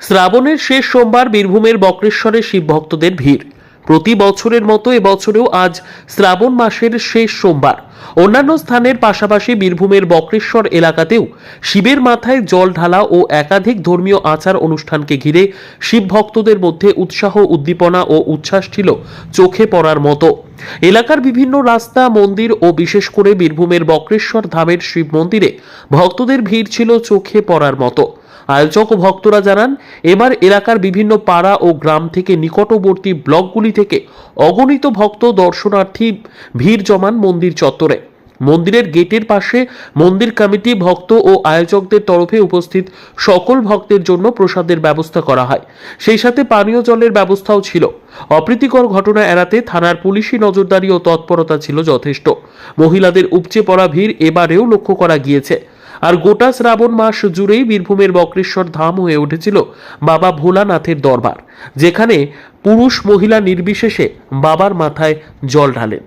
শ্রাবণের শেষ সোমবার বীরভূমের বক্রেশ্বরে শিব ভক্তদের ভিড়। প্রতি বছরের মতো এবছরেও আজ শ্রাবণ মাসের শেষ সোমবার। অন্যান্য স্থানের পাশাপাশি বীরভূমের বক্রেশ্বর এলাকাতেও শিবের মাথায় জল ঢালা ও একাধিক ধর্মীয় আচার অনুষ্ঠানকে ঘিরে শিব ভক্তদের মধ্যে উৎসাহ, উদ্দীপনা ও উচ্ছ্বাস ছিল চোখে পড়ার মতো। এলাকার বিভিন্ন রাস্তা, মন্দির ও বিশেষ করে বীরভূমের বক্রেশ্বর ধামের শিব মন্দিরে ভক্তদের ভিড় ছিল চোখে পড়ার মতো। আয়োজক ও ভক্তরা জানান, এবার এলাকার বিভিন্ন পাড়া ও গ্রাম থেকে নিকটবর্তী ব্লকগুলি থেকে অগণিত ভক্ত, দর্শনার্থী, ভিড় জমান মন্দির চত্বরে মন্দিরের গেটের পাশে মন্দির কমিটি ভক্ত ও আয়োজকদের তরফে উপস্থিত সকল ভক্তের জন্য প্রসাদের ব্যবস্থা করা হয়। সেই সাথে পানীয় জলের ব্যবস্থাও ছিল। অপ্রীতিকর ঘটনা এড়াতে থানার পুলিশি নজরদারি ও তৎপরতা ছিল যথেষ্ট। মহিলাদের উপচে পড়া ভিড় এবারেও লক্ষ্য করা গিয়েছে। আর গোটা শ্রাবণ মাস জুড়েই বীরভূমের বক্রেশ্বর ধাম হয়ে উঠেছিল বাবা ভোলানাথের দরবার, যেখানে পুরুষ মহিলা নির্বিশেষে বাবার মাথায় জল ঢালেন।